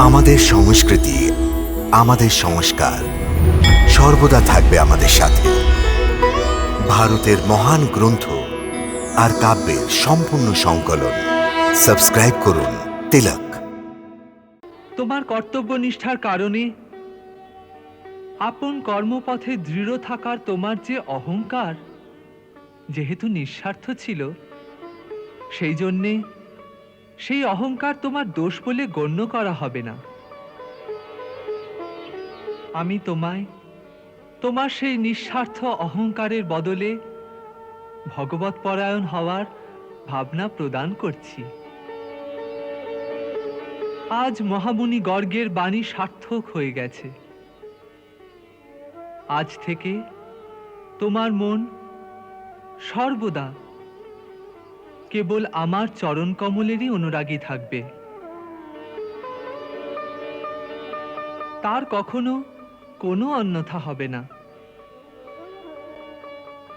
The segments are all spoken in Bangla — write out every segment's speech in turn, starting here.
আমাদের সংস্কৃতি, আমাদের সংস্কার সর্বদা থাকবে আমাদের সাথে। ভারতের মহান গ্রন্থ আর কাব্যের সম্পূর্ণ সংকলন। সাবস্ক্রাইব করুন তিলক। তোমার কর্তব্য নিষ্ঠার কারণে আপন কর্মপথে দৃঢ় থাকার তোমার যে অহংকার, যেহেতু নিঃস্বার্থ ছিল, সেই জন্যে সেই অহংকার তোমার দোষ বলে গণ্য করা হবে না। আমি তোমায়, তোমার সেই নিঃস্বার্থ অহংকারের বদলে ভগবত পরায়ণ হওয়ার ভাবনা প্রদান করছি। আজ মহামুনি গর্গের বাণী সার্থক হয়ে গেছে। আজ থেকে তোমার মন সর্বদা কেবল আমার চরণ কমলেরই অনুরাগী থাকবে। তার কখনো কোনো অন্যথা হবে না।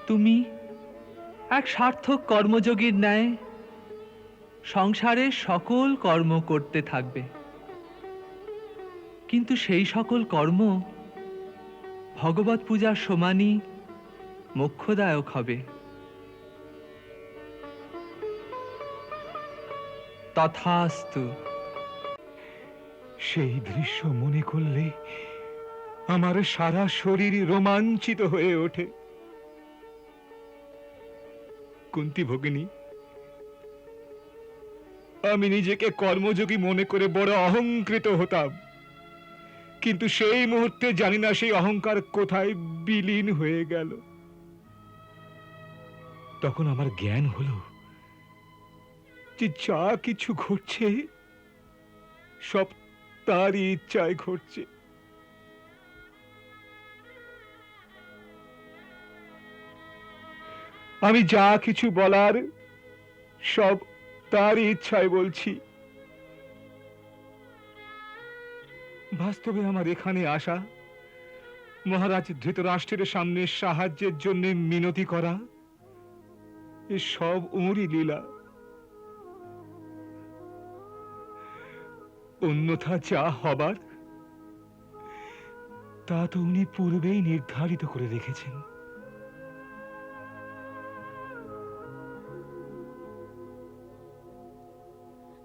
তুমি এক সার্থক কর্মযোগীর ন্যায় সংসারের সকল কর্ম করতে থাকবে। কিন্তু সেই সকল কর্ম ভগবত পূজার সমানই মোক্ষদায়ক হবে। তথাস্তু। সেই দৃশ্য মনে করলে আমার সারা শরীর রোমাঞ্চিত হয়ে ওঠে। কুন্তি ভগিনী, আমি নিজেকে কর্মযোগী মনে করে বড় অহংকৃত হতাম। কিন্তু সেই মুহূর্তে জানি না সেই অহংকার কোথায় বিলীন হয়ে গেল। তখন আমার জ্ঞান হলো যে যা কিছু ঘটছে, সব তারই ইচ্ছায় ঘটছে। আমি যা কিছু বলার, সব তারই ইচ্ছায় বলছি। বাস্তবে আমার এখানে আসা, মহারাজ ধৃতরাষ্ট্রের সামনে সাহায্যের জন্য মিনতি করা, এ সব ওরই লীলা। অন্যথা যা হবার, তা তো উনি পূর্বেই নির্ধারিত করে রেখেছেন।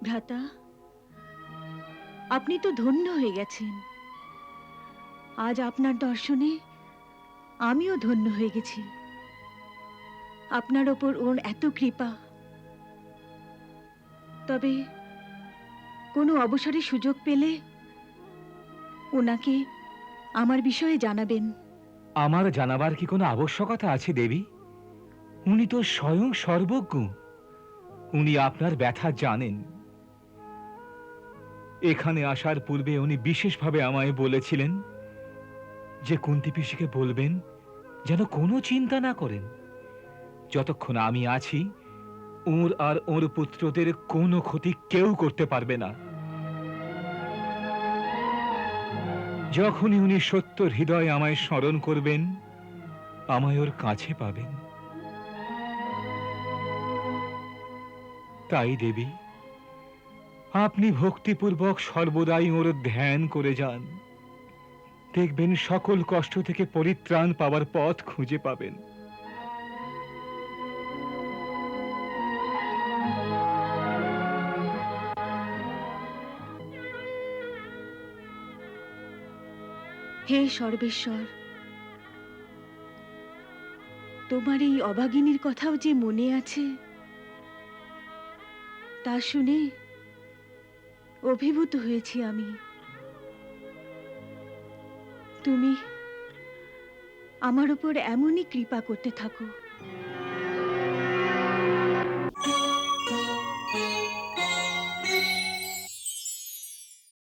ভ্রাতা, আপনি তো ধন্য হয়ে গেছেন। আজ আপনার দর্শনে আমিও ধন্য হয়ে গেছি। আপনার ওপর ওর এত কৃপা। তবে কোনো অবসরে সুযোগ পেলে ওনাকে আমার বিষয়ে জানাবেন। আমার জানাবার কি কোনো আবশ্যকতা আছে, দেবী? উনি তো স্বয়ং সর্বজ্ঞ। উনি আপনার ব্যথা জানেন। এখানে আসার পূর্বে উনি বিশেষভাবে আমায় বলেছিলেন যে কুন্তি পিসিকে বলবেন যেন কোনো চিন্তা না করেন। যতক্ষণ আমি আছি, ওর আর ওর পুত্রদের কোনো ক্ষতি কেউ করতে পারবে না। যখনই উনি সত্য হৃদয় আমায় স্মরণ করবেন, আমায় ওর কাছে পাবেন। তাই দেবী, আপনি ভক্তিপূর্বক সর্বদাই ওর ধ্যান করে যান। দেখবেন সকল কষ্ট থেকে পরিত্রাণ পাওয়ার পথ খুঁজে পাবেন। হে সর্বেশ্বর, তোমার এই অভাগিনীর কথাও যে মনে আছে, তা শুনে অভিভূত হয়েছি আমি। তুমি আমার উপর এমনই কৃপা করতে থাকো।